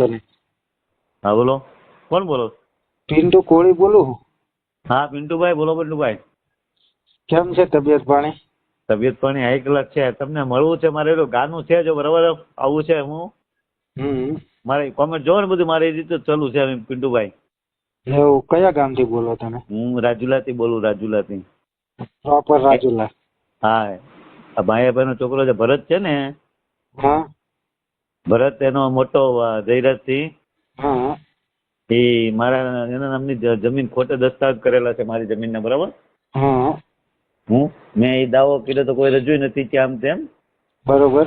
તને. હા બોલો. કોણ બોલો? પિન્ટુ કોળી બોલું હા? પિન્ટુભાઈ બોલો પિન્ટુભાઈ. કેમ છે તબિયત પાણી? તબિયત પાણી હાઈ ક્લાસ છે. તમને મળવું છે મારે? ગાનું છે જો બરાબર આવું છે હું? મારે કોમેન્ટ જોવો ને બધું. મારી રીતે ચાલુ છે પિન્ટુભાઈ. એવું? કયા ગામથી બોલો તમે? હું રાજુલાથી બોલું રાજુલાથી. પ્રોપર રાજુલા. હા ભાઈ નો છોકરો છે ભરત છે ને હા. ભરત એનો મોટો જયરાજથી હા. એ મારા એના નામની જમીન ખોટે દસ્તાવેજ કરેલા છે મારી જમીનના બરાબર? હું. મેં એ દાવો કર્યો તો કોઈ રજૂ નથી કે આમ તેમ. બરોબર.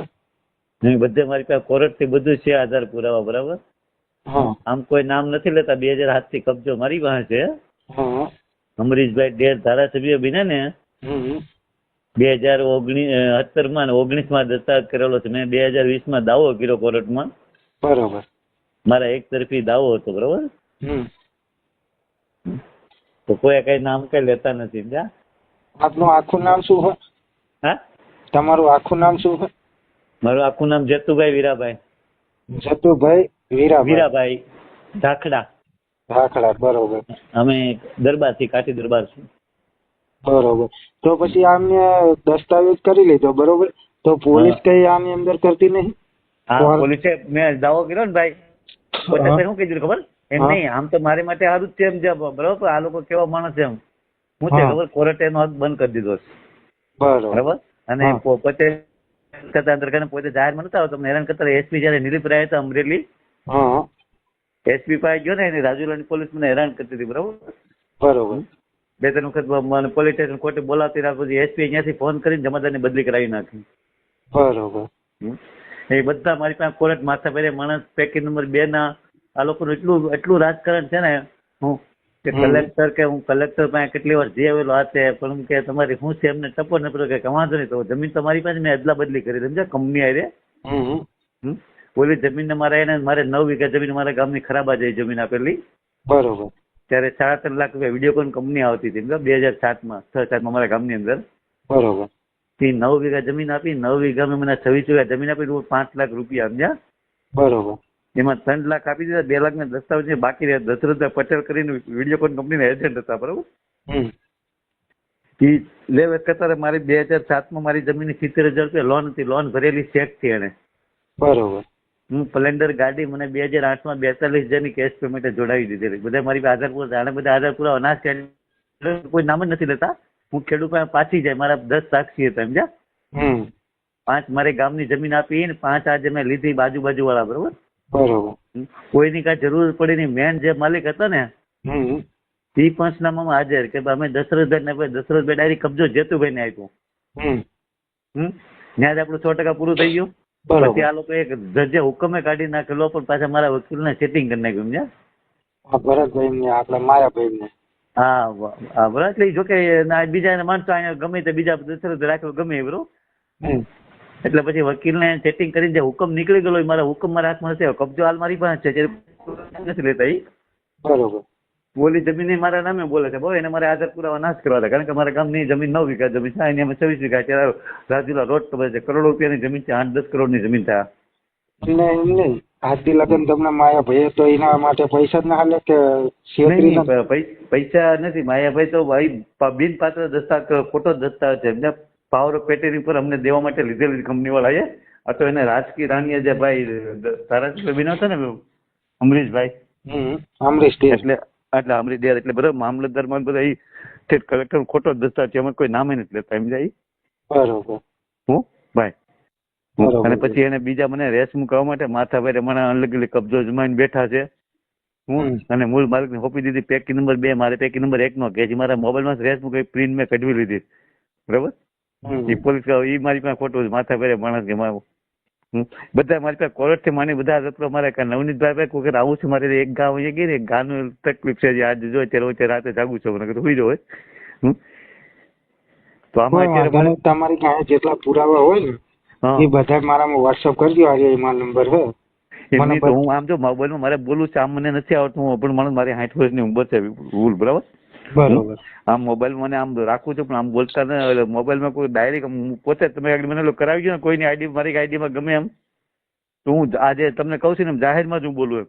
બધે મારી પાસે કોર્ટથી બધું છે આધાર પુરાવા બરાબર? આમ કોઈ નામ નથી લેતા બે હજાર હાથથી કબજો મારી પાસે. છે અમરીશભાઈ ડેર ધારાસભ્ય બીને ને બે હજાર ઓગણીસ સત્તરમાં ઓગણીસમાં દસ્તાવેજ કરેલો છે. મેં બે હજાર વીસમાં દાવો કર્યો કોર્ટમાં. બરોબર. મારા એક તરફી દાવો હતો બરોબર? તો કોઈ કઈ નામ કઈ લેતા નથી જા આપનું આખું નામ શું હોય? હા? તમારું આખું નામ શું હોય? મારું આખું નામ જેતુભાઈ વીરાભાઈ. જતુભાઈ વીરાભાઈ. વીરાભાઈ ધાખડા. રાખડા બરોબર. અમે દરબારથી કાઠી દરબાર છું. બરોબર. તો પછી આમને દસ્તાવેજ કરી લીધો બરોબર? તો પોલીસ કઈ આની અંદર કરતી નહીં? હા પોલીસે મેં દાવો કર્યો ને ભાઈ. પોતે શું કીધું ખબર? એમ નહીં આમ તો મારી માટે સારું જ છે એમ છે બરોબર? આ લોકો કેવા માણસ છે એમ. હું છે. ખબર? કોર્ટે એનો બંધ કરી દીધો. બરોબર. અને પોતે કરતા અંદર કરીને પોતે જાહેરમાં નતા તમને હેરાન કરતા એસપી જયારે નિલીપ રહ્યા હતા અમરેલી એસપી પાસે ગયો ને એની રાજુલાની પોલીસ મને હેરાન કરતી હતી બરોબર? બરોબર. બે ત્રણ વખત મને પોલીસ સ્ટેશન કોર્ટે બોલાવતી રાખ પછી એસપી અહીંયાથી ફોન કરીને જમાદારની બદલી કરાવી નાખી. બરોબર. એ બધા મારી પાસે કોર્ટ માથા પેરે માણસ પેકેજ નંબર બે ના આ લોકોનું એટલું એટલું રાજકારણ છે ને હું કે કલેક્ટર કે હું કલેક્ટર પાસે કેટલી વાર જઈ આવેલો આ તે પણ કે તમારી હું છે એમને ટપો ને પડ્યો કે વાંધો નહીં તો જમીન તમારી પાસે મેં અદલા બદલી કરી સમજ્યા? કંપની આરે હમ. ઓલી જમીન ને મારે એને મારે નવ વીઘા જમીન મારા ગામની ખરાબ આ જમીન આપેલી. બરોબર. ત્યારે સાડા ત્રણ લાખ રૂપિયા વિડીયોકોન કંપની આવતી હતી બે હજાર સાતમાં છ સાતમાં મારા ગામની અંદર. બરોબર. તે નવ વીઘા જમીન આપી નવ વીઘામાં મને છવ્વીસ વીઘા જમીન આપી પાંચ લાખ રૂપિયા સમજ્યા બરોબર. એમાં ત્રણ લાખ આપી દીધા બે લાખ ના દસ્તાવેજ બાકી રહ્યા દશરથ પટેલ કરીને વિડીયોકોન કંપનીના એજન્ટ હતા બરોબર? એ લે કતારે મારી બે હજાર સાતમાં મારી જમીનની સિત્તેર હજાર રૂપિયા લોન હતી લોન ભરેલી ચેકથી એને બરોબર. હું સ્પ્લેન્ડર ગાડી મને બે હજાર આઠમાં બેતાલીસ હજારની કેશ પેમેન્ટ જોડાવી દીધેલી. બધા મારી પાસે આધાર પૂરા આને બધા આધાર પૂરા અનાજ કોઈ નામ જ નથી લેતા. હું ખેડૂત પાછી જાય. મારા દસ સાક્ષી હતા સમજ્યા? પાંચ મારે ગામની જમીન આપી ને પાંચ આજે મેં લીધી બાજુ બાજુ વાળા બરોબર. બરોબર કોઈની કાંઈ જરૂર પડી નહીં. મેન જે માલિક હતા ને એ પંચનામામાં હાજર કે અમે દશરથભાઈ ને ભાઈ દશરથભાઈ ડાયરી કબજો જેતુભાઈ ને આપ્યો. હમ. ત્યાં જ આપણું સો ટકા પૂરું થઈ ગયું. પછી આ લોકો એક જજે હુકમે કાઢી નાખેલો પણ પાછા મારા વકીલને સેટિંગ કરી નાખ્યું સમજ્યા? ભરતભાઈ ને માયાભાઈ ને હા બરાબર એટલે જો કે બીજા માણસો અહીંયા ગમે તે બીજા દશરથ રાખેલો ગમે એ બરોબર એટલે પછી વકીલને સેટિંગ કરીને જે હુકમ નીકળી ગયેલો એ મારા હુકમ મારા હાથમાં હશે કબજો હાલ મારી પાસે છે નથી લેતા બરોબર. બોલી જમીન મારા નામે બોલે છે. બહુ એને મારે આધાર પુરાવા નાશ કરવા હતા કારણ કે મારા ગામની જમીન નવ વીઘા જમીન છે. એની અમે છવ્વીસ વીઘા છે રાજુલા રોડ ખબર છે કરોડો રૂપિયાની જમીન છે આઠ દસ કરોડની જમીન થાય એમને એમ નહીં. આજથી લગન તમને માયાભાઈ તો એના માટે પૈસા જ ના હાલે કે ના નથી. માયાભાઈ તો ભાઈ બિન બિનપાત્ર દસ્તાવેજ ખોટો દસ્તાવેજ છે. એમને પાવર ઓફ પેટેની પર અમને દેવા માટે લીધેલી કંપની વાળાએ. આ તો એને રાજકીય રાણીએ જે ભાઈ ધારાસભ્ય બન્યા હતા ને અમરીશભાઈ. અમરીશ એટલે એટલે અમરીશ દેર એટલે બધા મામલતદારમાં બધા સ્ટેટ કલેક્ટર ખોટો દસ્તાવેજ છે. એમાં કોઈ નામે નથી લેતા. એમ જાય બરોબર. હું? ભાઈ. અને પછી એને બીજા મને રેસ મુકાવવા માટે માથા ભાઈ મને અલગ અલગ કબજો જમાઈને બેઠા છે. હું. અને મૂળ માલિકને સોંપી દીધી પેકી નંબર બે. મારે પેકી નંબર એક નો કે જે મારા મોબાઈલમાં રેસ મુકાઈ પ્રિન્ટ મેં કઢવી લીધી. બરાબર. એ પોલીસ એ મારી પાસે ખોટું છે. માથા ભાઈ માણસ કે મારું. બધા મારી પાસે કોર્ટથી માની બધા રસ્તો મારે નવનીત નવનીતભાઈ ભાઈ કોઈ આવું છું મારે એક ગામ અહીંયા ગઈ ને એક ગાનું તકલીફ છે. આજે જો ત્યારે વચ્ચે રાતે જાગું છું. મને કીધું હુઈ હોય તો આમાં અત્યારે. તમારી પાસે જેટલા પુરાવા હોય ને એ બધા મારામાં વોટ્સઅપ કરજો આજે એમાં નંબર હે મને હું આમ જો મોબાઈલમાં મારે બોલું છે આમ મને નથી આવડતું. હું પણ મને મારી સાઠ વર્ષની ઉંમર છે ભૂલ બરાબર? બરોબર. આમ મોબાઈલ મને આમ રાખું છું પણ આમ બોલતા ને એટલે મોબાઈલમાં કોઈ ડાયરેક્ટ પોતે તમે આગળ મને કરાવી ગયો કોઈની આઈડી મારી આઈડીમાં ગમે એમ તો હું આજે તમને કહું છું ને જાહેર જાહેરમાં જ હું બોલું એમ.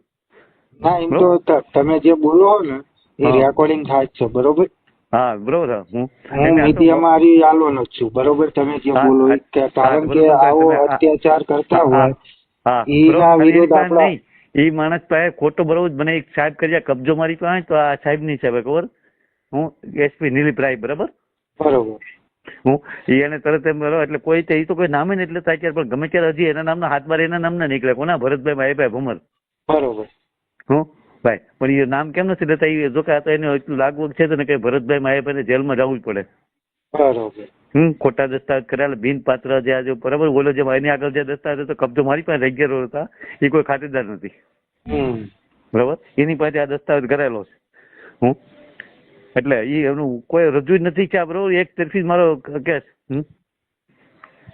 ના એમ તો તમે જે બોલો ને એ રેકોર્ડિંગ થાય છે બરોબર? હા બરોબર હું હું અમારી આ તો- મીડિયામાં હારી આલવાનો જ છું બરોબર? તમે જે હા, બોલો કે કારણ કે આવો અત્યાચાર કરતા હોય હા ઈ બરોબર. ના અને વિરુદ્ધ આપણા- નહીં. માણસ પાસે ખોટો બરોબર મને એક સાહેબ કર્યા કબજો મારી પાસે તો આ સાહેબની સાહેબ ખબર? હું એસપી નિલીપ રાય બરાબર? બરોબર. હું એને તરત એમ બરોબર એટલે કોઈ તે તો કોઈ નામે ને એટલે થાય પણ ગમે ત્યારે હજી એના નામના હાથ બાર એના નામના નીકળે. કોના? ભરતભાઈ માહીભાઈ ભમર. બરોબર. હું ભાઈ પણ એ નામ કેમ નથી લેતા? એ જો કે આ તો એને એટલું લાગવું છે તો ને કે ભરતભાઈ માહીભાઈને જેલમાં જવું જ પડે. બરોબર. હમ ખોટા દસ્તાવેજ કરેલા બિન પાત્ર જે આજે બરાબર? બોલો જે એની આગળ જે દસ્તાવેજ હતો કબજો મારી પાસે રેગ્યુલર હતા એ કોઈ ખાતેદાર નથી. બરાબર? એની પાસે આ દસ્તાવેજ કરેલો છે. હું એટલે એ એનું કોઈ રજૂ નથી કે બરોબર એક તરફી મારો કેસ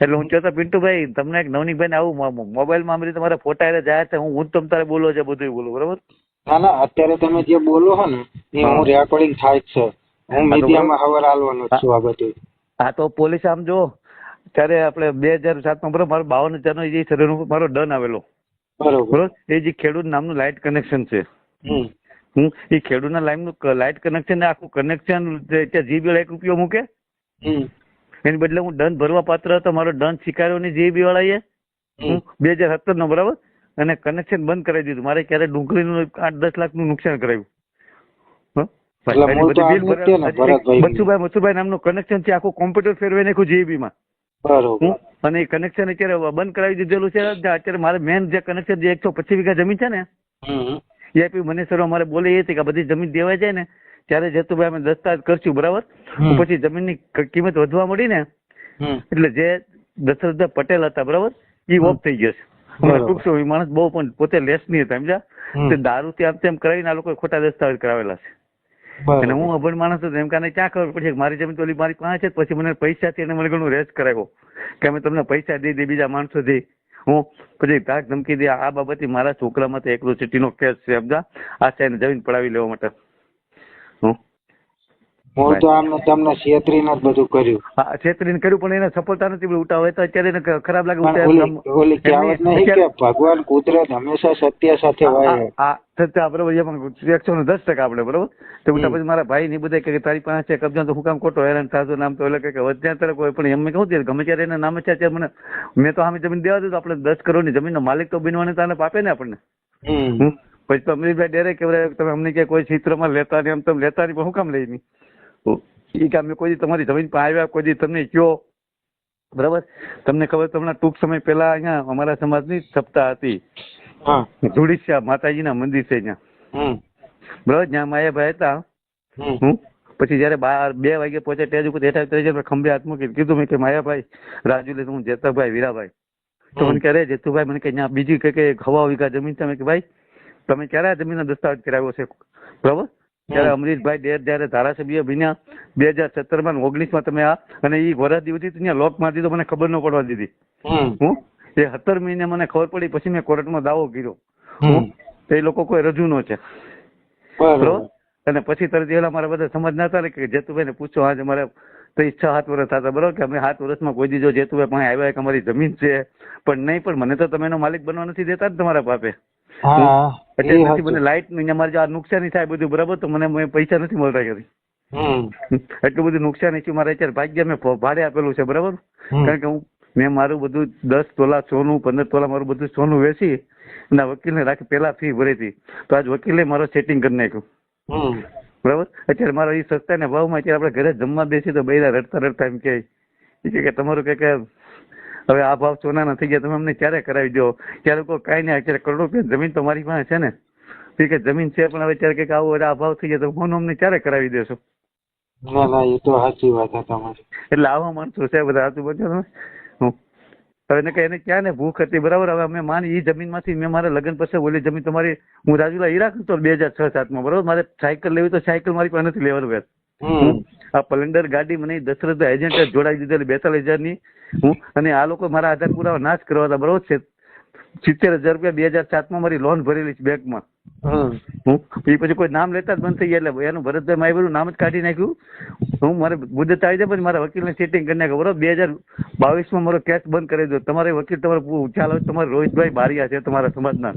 એટલે હું કહેતો પિન્ટુભાઈ તમને એક નવનીકભાઈ આવું મોબાઈલમાં આમ રીતે તમારા ફોટા એટલે જાય છે હું હું તમ તારે બોલો છે બધું બોલું બરોબર? ના ના અત્યારે તમે જે બોલો છો ને એ હા. રેકોર્ડિંગ થાય છે. હું તો મીડિયામાં હવાર આલવાનો છું આ બધું હા તો પોલીસ આમ જો ત્યારે આપણે બે હજાર સાતમાં બરોબર મારો બાવન હજારનો જે સર્વેનો મારો ડન આવેલો. બરોબર. બરોબર? એ જે ખેડૂત નામનું લાઇટ કનેક્શન છે. હું એ ખેડૂતના લાઈનનું લાઇટ કનેક્શન આખું કનેક્શન ત્યાં જીબી એક રૂપિયો મૂકે એની બદલે હું દંડ ભરવા પાત્ર હતો મારો દંડ સ્વીકાર્યો નહીં જીબી વાળાએ હું બે હજાર સત્તર નો બરાબર? અને કનેક્શન બંધ કરાવી દીધું. મારે ક્યારે ડુંગળીનું આઠ દસ લાખનું નુકસાન કરાવ્યું છે ને, ભરાયું. ભરતભાઈ. બચુભાઈ મચુભાઈ નામનું કનેક્શન છે આખું કોમ્પ્યુટર ફેરવાઈ નાખ્યું જીબી માં. અને એ કનેક્શન અત્યારે બંધ કરાવી દીધેલું છે અત્યારે મારે મેન જે કનેક્શન જે એકસો પચીસ વીઘા જમીન છે ને હમ એ આપી મને સર અમારે બોલે એ હતી કે બધી જમીન દેવાય જાય ને ત્યારે જતુભાઈ અમે દસ્તાવેજ કરશું બરાબર? પછી જમીનની કિંમત વધવા મળી ને એટલે જે દશરથ પટેલ હતા બરાબર? એ ઓફ થઈ ગયો છે. ટૂંક માણસ બહુ પણ પોતે લેસ નહીં હતા સમજ્યા? તે દારૂ થી આમ તેમ કરાવીને આ લોકો ખોટા દસ્તાવેજ કરાવેલા છે. અને હું અભણ માણસ હતો એમ કાને ક્યાં ખબર પડશે મારી જમીન તો મારી પાસે છે પછી મને પૈસાથી એને મને ઘણું રેસ કરાવ્યો. કે અમે તમને પૈસા દઈ દે બીજા માણસોથી. હું પછી ધાક ધમકી દે આ બાબતે મારા છોકરામાં તો એકલો સિટીનો કેસ છે, સમજા? આ સાહેબ જમીન પડાવી લેવા માટે. હું તો આમ તમને છેતરીને જ બધું કર્યું. હા છેતરીને કર્યું પણ એને સફળતા નથી મળી. ઉઠાવે તો અત્યારે એને ખરાબ લાગે ઓલી ઓલી કહેવત નહીં કે ભગવાન કુદરત હંમેશા સત્ય સાથે હોય આ સત્ય બરોબર એકસો ને દસ ટકા આપણે બરોબર? તો ઉઠા પછી મારા ભાઈ ની બધા કે તારી પાસે છે કબજા તો હું કામ ખોટો હેરાન થાતો નામ તો એટલે કે વધ્યા ત્યારે કોઈ પણ એમ કહું ત્યારે ગમે ત્યારે એના નામે છે ત્યારે મને મેં તો સામે જમીન દેવા દીધું આપણે દસ કરોડની જમીન માલિક તો બનવાને તાને પાપે ને આપણને. પછી તો અમરીશભાઈ ડેરે કે તમે અમને કે કોઈ ચિત્રમાં લેતા નહીં આમ તમે લેતા નહીં પણ હું કામ લઈ નહીં? એ કે અમે કોઈ તમારી જમીન પર આવ્યા કોઈ તમને કયો. બરાબર? તમને ખબર તમને ટૂંક સમય પહેલા અહીંયા અમારા સમાજની સપ્તાહ હતી. ધુડીશ્યા માતાજીના મંદિર છે ત્યાં બરાબર? જ્યાં માયાભાઈ હતા. હું પછી જયારે બાર બે વાગે પહોંચે ત્યાં ઉપર બેઠા ત્યારે ખંભે હાથ મૂકી કીધું મેં કે માયાભાઈ રાજુ લે હું જેતાભાઈ વીરાભાઈ. તો મને કહે જેતુભાઈ મને કે ત્યાં બીજી કઈ કઈ હવા વિઘા જમીન છે? મેં કે ભાઈ તમે ક્યારે આ જમીનનો દસ્તાવેજ કરાવ્યો છે? બરાબર? ત્યારે અમરીશભાઈ ડેર જયારે ધારાસભ્ય બન્યા બે હજાર સત્તરમાં ઓગણીસમાં તમે આ અને એ વરસ દિવસથી ત્યાં લોક મારી દીધો મને ખબર ન પડવા દીધી. હું? એ સત્તર મહિને મને ખબર પડી પછી મેં કોર્ટમાં દાવો કર્યો. તો એ લોકો કોઈ રજૂ નો છે બરોબર. અને પછી તરત એલા મારા બધા સમજ ના હતા કે જેતુભાઈ ને પૂછો આજે મારે તો ઈચ્છા સાત વર્ષ થતા બરોબર? કે અમે સાત વર્ષમાં કોઈ દીધો જેતુભાઈ પણ આવ્યા કે અમારી જમીન છે. પણ નહીં પણ મને તો તમે એનો માલિક બનવા નથી દેતા ને તમારા બાપે એટલે મને અમારે આ નુકસાની થાય બધું બરાબર? તો મને પૈસા નથી મળતા કરી એટલું બધું નુકસાની છે મારે અત્યારે ભાગ્ય મેં ભાડે આપેલું છે બરાબર? કારણ કે હું મેં મારું બધું દસ તોલા સોનું પંદર તોલા મારું બધું સોનું વેચી અને વકીલને રાખી પેલા ફી ભરી હતી. તો આજ વકીલે મારો સેટિંગ કરી નાખ્યું. બરાબર? અત્યારે મારો એ સસ્તાના ભાવમાં અત્યારે આપણે ઘરે જમવા બેસીએ તો બૈરા રડતા રડતા એમ કહે. કે તમારું કે હવે આ ભાવ સોનાના થઈ ગયા તમે અમને ક્યારે કરાવી દો? ત્યારે કોઈ કાંઈ નહીં અત્યારે કરોડો રૂપિયા જમીન તો મારી પાસે છે ને. ઠીક કે જમીન છે પણ હવે ત્યારે કંઈક આવું આ ભાવ થઈ ગયા તો ફોન અમને ક્યારે કરાવી દેશો? ના ના એ તો સાચી વાત તમારી. એટલે આવા માણસો છે બધા આજુબાજુ તમે. હું. હવે એને કે એને ક્યાં ને ભૂખ હતી? બરાબર હવે અમે માની એ જમીનમાંથી મેં મારા લગ્ન પછી ઓલી જમીન તમારી હું રાજુલા હીરા તો બે હજાર છ સાતમાં બરાબર? મારે સાયકલ લેવી તો સાયકલ મારી પાસે નથી લેવાનું હમ આ પલંડર ગાડી મને દશરથ એજન્ટ જોડાઈ દીધેલી બેતાલીસ હજારની. હું અને આ લોકો મારા આધાર પુરાવા નાશ કરવા હતા બરોબર છે? સિત્તેર હજાર રૂપિયા બે હજાર સાતમાં મારી લોન ભરેલી છે બેંકમાં. હમ. હું એ પછી કોઈ નામ લેતા જ બંધ થઈ ગયા એટલે એનું ભરતભાઈ માયબરું નામ જ કાઢી નાખ્યું. હું મારે મુદત આવી જાય પછી મારા વકીલને સેટિંગ કરી નાખ્યું બરોબર? બે હજાર બાવીસમાં મારો કેસ બંધ કરી દો તમારે વકીલ તમારે ચાલો તમારે રોહિતભાઈ બારિયા છે તમારા સમાજના.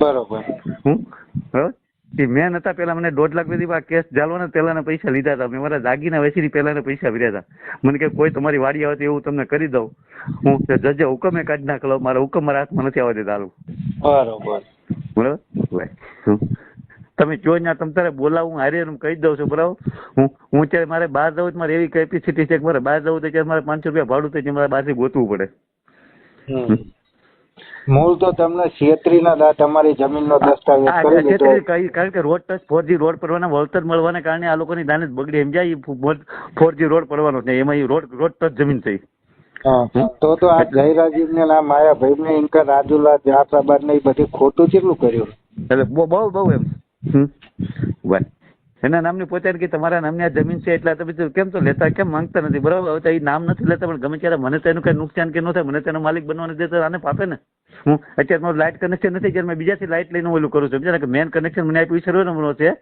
બરોબર. હું બરોબર? એ મેં નતા પેલા મને દોઢ લાખ સુધી કેસ ચાલવાના પહેલાના પૈસા લીધા હતા. મેં મારા દાગીના વેચીને પહેલાના પૈસા ભર્યા હતા. મને કે કોઈ તમારી વાડી આવે તો એવું તમને કરી દઉં. હું જજે હુકમે કાઢી નાખલો મારા હુકમ મારા હાથમાં નથી આવવા દેતા બરોબર. બરોબર. તમે જો ત્યાં તમ તારે બોલાવું હારે એમ કહી દઉં છું બરાબર? હું હું ત્યારે મારે બહાર જવું તો મારે એવી કેપેસિટી છે કે મારે બહાર જવું તો ત્યારે મારે પાંચસો રૂપિયા ભાડું થાય છે મારે બહારથી ગોતવું પડે. મૂળ તો તમને છેતરીના ના તમારી જમીનનો દસ્તાવેજ આ કરી દીધો કારણ કે રોડ ટચ ફોર જી રોડ પડવાના વળતર મળવાના કારણે આ લોકોની દાનત બગડી. એમ જાય ફોર જી રોડ પડવાનો છે. એમાં રોડ રોડ ટચ જમીન થઈ. તો તો આ જયરાજીવ ને આ માયાભાઈ ને ઇનકા રાજુલા જાફરાબાદ ને એ બધી ખોટું કેટલું કર્યું? એટલે બહુ બહુ બહુ એમ. હમ. એના નામની પોતે કે તમારા નામની આ જમીન છે એટલે તમે કેમ તો લેતા કેમ માંગતા નથી? બરાબર? હવે તો એ નામ નથી લેતા પણ ગમે ત્યારે મને તો એનું કઈ નુકસાન કે ન થાય મને તેનો માલિક બનવાનું દે આને પાપે ને? હું અત્યારે મારું લાઇટ કનેક્શન નથી જ્યારે મેં બીજાથી લાઇટ લઈને ઓલું કરું છું. સમજ્યા કે મેન કનેક્શન મને આપ્યું સર્વે નંબરનો છે?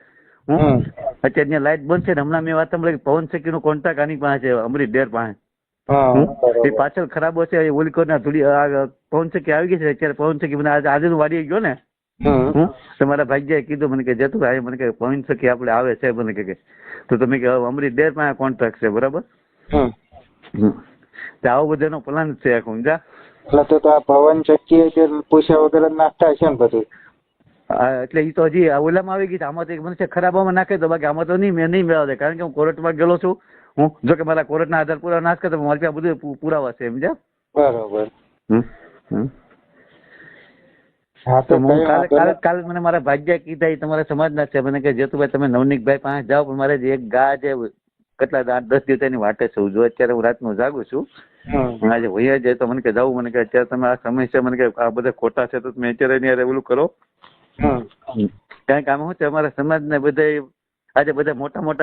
હું અત્યારે ત્યાં લાઇટ બંધ છે ને હમણાં મેં વાત સાંભળી પવન શેકી નો કોન્ટ્રાક્ટ આની પાસે છે અમરીશ ડેર પાસે. એ પાછળ ખરાબ હશે એ ઓલી કોના થોડી આ પવન શેકી આવી ગઈ છે અત્યારે પવન શેકી મને આજે આજે વાડી ગયો ને તમારા ભાગ્યાએ કીધું મને કે જતું ભાઈ મને કે પવન સખી આપણે આવે છે? મને કે. તો તમે કે અમરી દેર પાસે કોન્ટ્રાક્ટ છે. બરાબર? હમ. તો આવો બધાનો પ્લાન છે આખું સમજા એટલે તો આ પવન ચક્કી કે પૂછ્યા વગર જ નાખતા છે ને બધું? એટલે એ તો હજી આ ઓલામાં આવી ગઈ આમાં તો એક મનુષ્ય ખરાબામાં નાખે તો બાકી આમાં તો નહીં મેં નહીં મેળવે કારણ કે હું કોર્ટમાં ગયેલો છું. હું જો કે મારા કોર્ટના આધાર પુરાવા નાશ કરતા મારી પાસે બધું પુરાવા છે સમજ્યા? બરાબર. હમ હમ. હા તો તો હું કાલે કાલે કાલે મને મારા ભાગ્યા કીધા એ તમારા સમાજના છે. મને કે જેતુભાઈ તમે નવનીકભાઈ પાસે જાઓ પણ મારે જે એક ગા છે કેટલા આઠ દસ દિવસની વાટે છું. જો અત્યારે હું રાતનું જાગું છું. આજે વૈયા જાય તો મને કે જાવું મને કે અત્યારે તમે આ સમય છે. મને કે આ બધા ખોટા છે તો તમે અત્યારે એની ઓલું કરો. કારણ કે આમાં શું છે અમારા સમાજને બધા આજે બધા મોટા મોટા